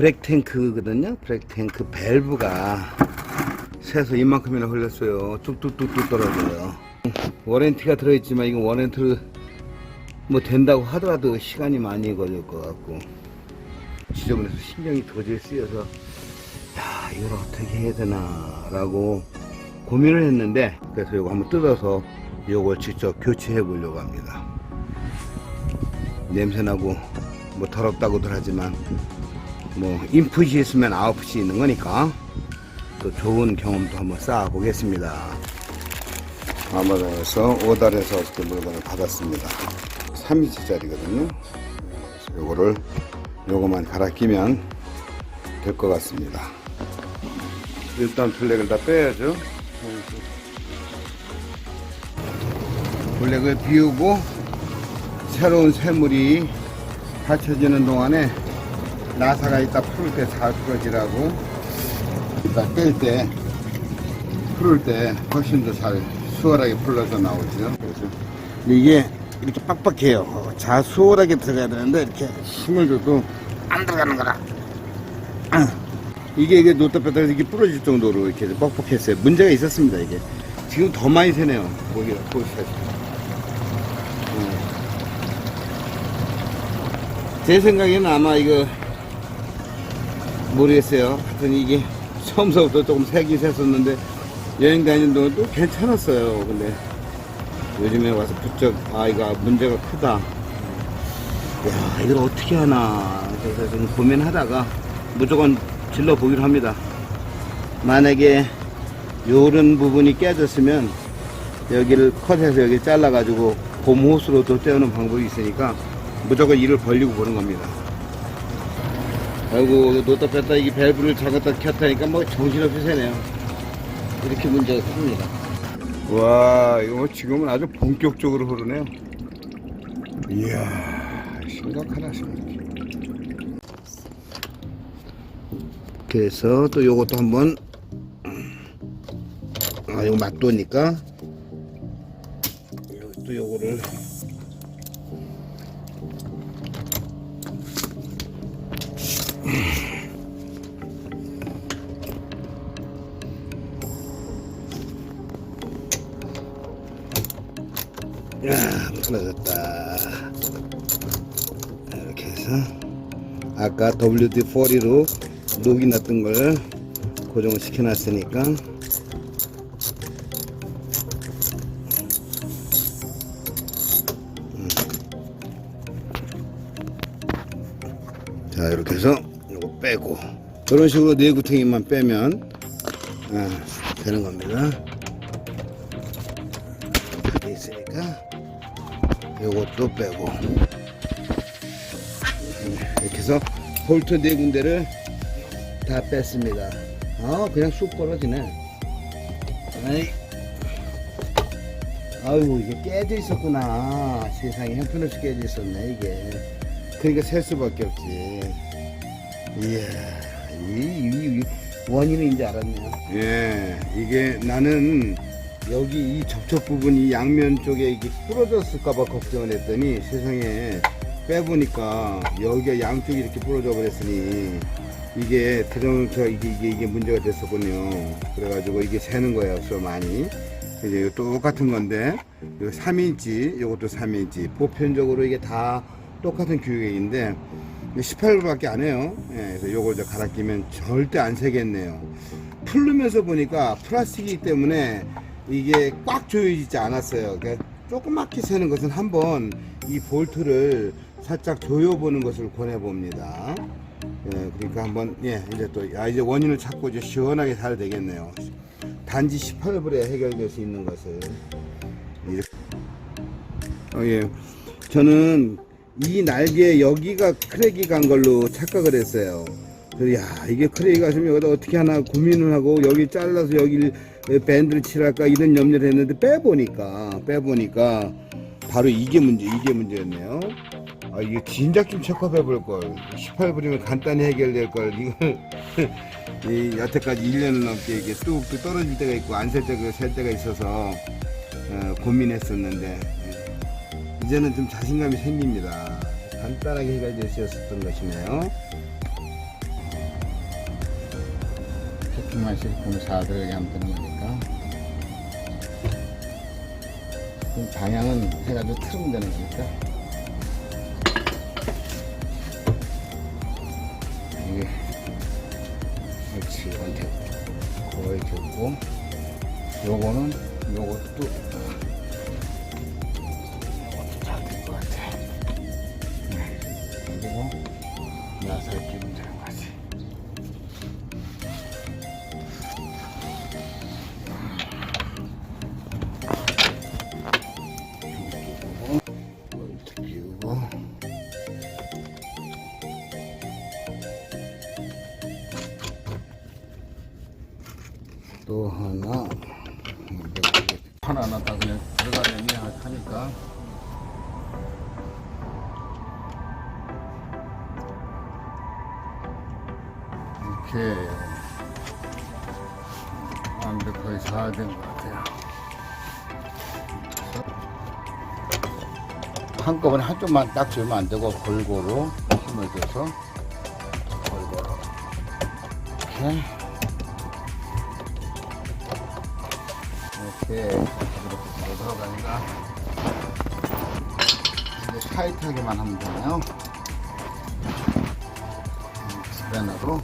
브렉 탱크거든요. 브렉 탱크 밸브가 새서 이만큼이나 흘렸어요. 뚝뚝뚝뚝 떨어져요. 워렌티가 들어있지만 이거 워렌티 뭐 된다고 하더라도 시간이 많이 걸릴 것 같고 지저분해서 신경이 도저히 쓰여서 야 이걸 어떻게 해야 되나 라고 고민을 했는데 그래서 이거 한번 뜯어서 이걸 직접 교체해 보려고 합니다 냄새나고 뭐 더럽다고들 하지만 뭐 인풋이 있으면 아웃풋이 있는 거니까 또 좋은 경험도 한번 쌓아 보겠습니다. 아마존에서 오달에서 어저께 물건을 받았습니다. 3인치짜리거든요. 그래서 요거를 요거만 갈아 끼면 될 것 같습니다. 일단 블랙을 다 빼야죠. 블랙을 비우고 새로운 새물이 받쳐지는 동안에 나사가 있다 풀을 때 잘 풀어지라고. 이따 뺄때 풀을 때 훨씬 더 잘 수월하게 풀려서 나오죠. 그래서 이게 이렇게 빡빡해요. 어, 자 수월하게 들어가야 되는데 이렇게 힘을 줘도 안 들어가는 거라. 이게 이게 놓다 뺐다 이렇게 부러질 정도로 이렇게 뻑뻑했어요. 문제가 있었습니다 이게. 지금 더 많이 새네요 보기 보시다시피 제 생각에는 아마 이거 모르겠어요. 하여튼 이게 처음서부터 조금 색이 샜었는데 여행 다니는 동안 또 괜찮았어요. 근데 요즘에 와서 부쩍 아 이거 문제가 크다. 야 이걸 어떻게 하나 그래서 좀 고민하다가 무조건 질러 보기로 합니다. 만약에 요런 부분이 깨졌으면 여기를 컷해서 여기 잘라가지고 곰호스로 또 떼우는 방법이 있으니까 무조건 이를 벌리고 보는 겁니다. 아이고 놓다 뺐다 이게 밸브를 잡았다 켰다니까 뭐 정신없이 새네요. 이렇게 문제가 큽니다. 와 이거 뭐 지금은 아주 본격적으로 흐르네요. 이야 심각하다 심각해. 그래서 또 요것도 한번 아 이거 맛도니까 또 요거를 야, 풀어졌다. 이렇게 해서 아까 WD-40로 녹이 났던 걸 고정을 시켜놨으니까 음. 자 이렇게 해서 이거 빼고 이런 식으로 네 구탱이만 빼면 아, 되는 겁니다. 요것도 빼고. 이렇게 해서 볼트 네 군데를 다 뺐습니다. 아 그냥 쑥 벌어지네. 아이. 아유 이게 깨져 있었구나. 세상에 형편없이 깨져 있었네 이게. 그러니까 셀 수밖에 없지. 이야 이, 이, 이 원인은 이제 알았네요. 예 이게 나는 여기 이 접촉 부분이 양면 쪽에 이게 부러졌을까봐 걱정을 했더니 세상에 빼보니까 여기가 양쪽이 이렇게 부러져 버렸으니 이게 대전부터 이게, 이게 이게 문제가 됐었군요. 그래가지고 이게 새는 거예요. 그래서 많이 이제 똑같은 건데 이거 3인치 이것도 3인치 보편적으로 이게 다 똑같은 규격인데 18불밖에 안 해요. 예, 그래서 요걸 이제 갈아 끼면 절대 안 새겠네요. 풀르면서 보니까 플라스틱이기 때문에 이게 꽉 조여지지 않았어요. 그러니까 조그맣게 새는 것은 한번 이 볼트를 살짝 조여보는 것을 권해봅니다. 예, 그러니까 한번 예 이제 또 아, 이제 원인을 찾고 이제 시원하게 잘 되겠네요. 단지 18불에 해결될 수 있는 것을 이렇게. 어, 예. 저는 이 날개 여기가 크랙이 간 걸로 착각을 했어요. 야 이게 크랙이 갔으면 여기다 어떻게 하나 고민을 하고 여기 잘라서 여기 밴드를 칠할까 이런 염려를 했는데 빼보니까 빼보니까 바로 이게 문제 이게 문제였네요. 아 이게 진작 좀 체크해 볼 걸. 18불이면 간단히 해결될 걸 이걸 이 여태까지 1년을 넘게 이게 뚝뚝 떨어질 때가 있고 안 셀 때가 셀 때가 있어서 어, 고민했었는데 예. 이제는 좀 자신감이 생깁니다. 간단하게 해결될 수 있었던 것이네요. 4들어가게 하면 되는 거니까. 그럼 방향은 해가지고 틀으면 되는 거니까. 이게, 그렇지, 됐고. 거의 됐고. 요거는, 요것도 또 하나 하나 하나 다 그냥 들어가려니 하니까 이렇게 완벽하게 잘 된 것 같아요. 한꺼번에 한쪽만 딱 주면 안 되고 골고루 힘을 줘서 골고루 이렇게 이렇게 이렇게 들어가니까 이제 타이트하게만 하면 되나요? 스패너로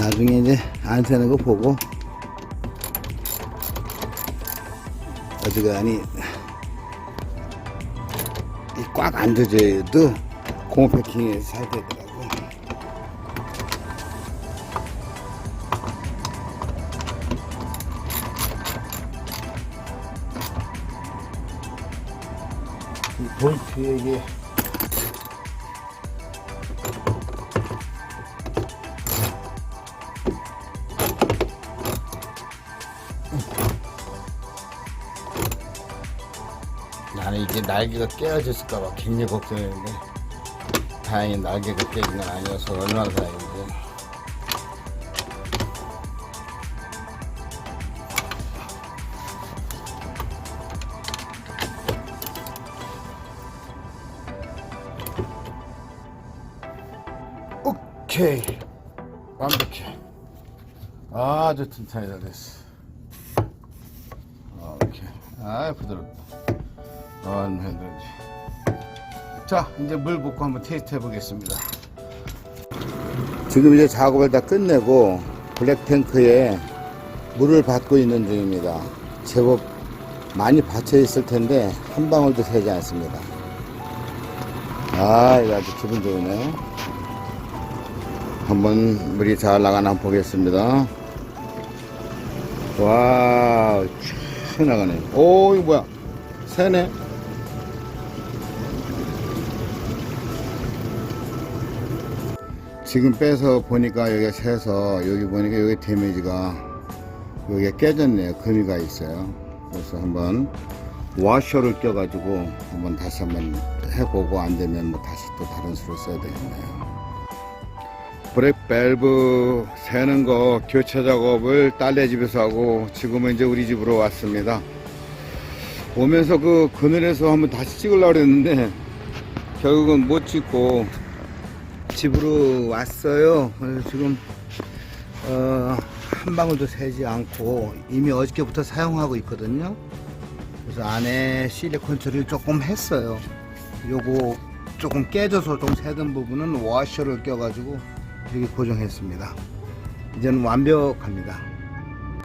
나중에 이제 안 새는 거 보고 어지간히 꽉 앉아줘도 고무 패킹이 잘 되더라고. 이 볼트에 이게 날개가 깨어졌을까봐 굉장히 걱정했는데 다행히 날개가 깨진 건 아니어서 얼마나 다행인지. 오케이. 완벽해. 아주 잘 됐어. 오케이. 아 부드럽다 얼마나 힘들지. 자, 이제 물 붓고 한번 테스트 해보겠습니다. 지금 이제 작업을 다 끝내고 블랙탱크에 물을 받고 있는 중입니다. 제법 많이 받쳐 있을 텐데 한 방울도 새지 않습니다. 아, 이거 아주 기분 좋으네요. 한번 물이 잘 나가나 보겠습니다. 와, 쭉 나가네. 오, 이거 뭐야? 새네. 지금 빼서 보니까 여기가 새서 여기 보니까 여기 데미지가 여기가 깨졌네요. 금이가 있어요. 그래서 한번 와셔를 껴가지고 한번 다시 한번 해보고 안 되면 뭐 다시 또 다른 수를 써야 되겠네요. 브레이크 밸브 새는 거 교체 작업을 딸네 집에서 하고 지금은 이제 우리 집으로 왔습니다. 오면서 그 그늘에서 한번 다시 찍으려고 그랬는데 결국은 못 찍고 집으로 왔어요. 지금 어, 한 방울도 새지 않고 이미 어저께부터 사용하고 있거든요. 그래서 안에 실리콘 처리를 조금 했어요. 요거 조금 깨져서 좀 새던 부분은 와셔를 껴가지고 여기 고정했습니다. 이제는 완벽합니다.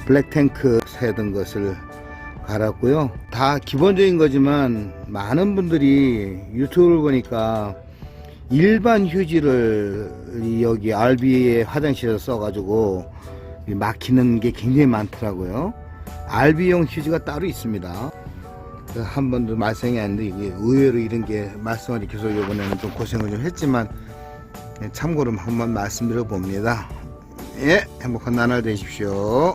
블랙탱크 새던 것을 갈았고요. 다 기본적인 거지만 많은 분들이 유튜브를 보니까 일반 휴지를 이 여기 RB의 화장실에서 써가지고 이 막히는 게 굉장히 많더라고요. RB용 휴지가 따로 있습니다. 한 번도 말썽이 안 돼. 이게 의외로 이런 게 말썽을 계속 이번에는 좀 고생을 좀 했지만 예, 참고로 한번 말씀드려 봅니다. 예, 행복한 나날 되십시오.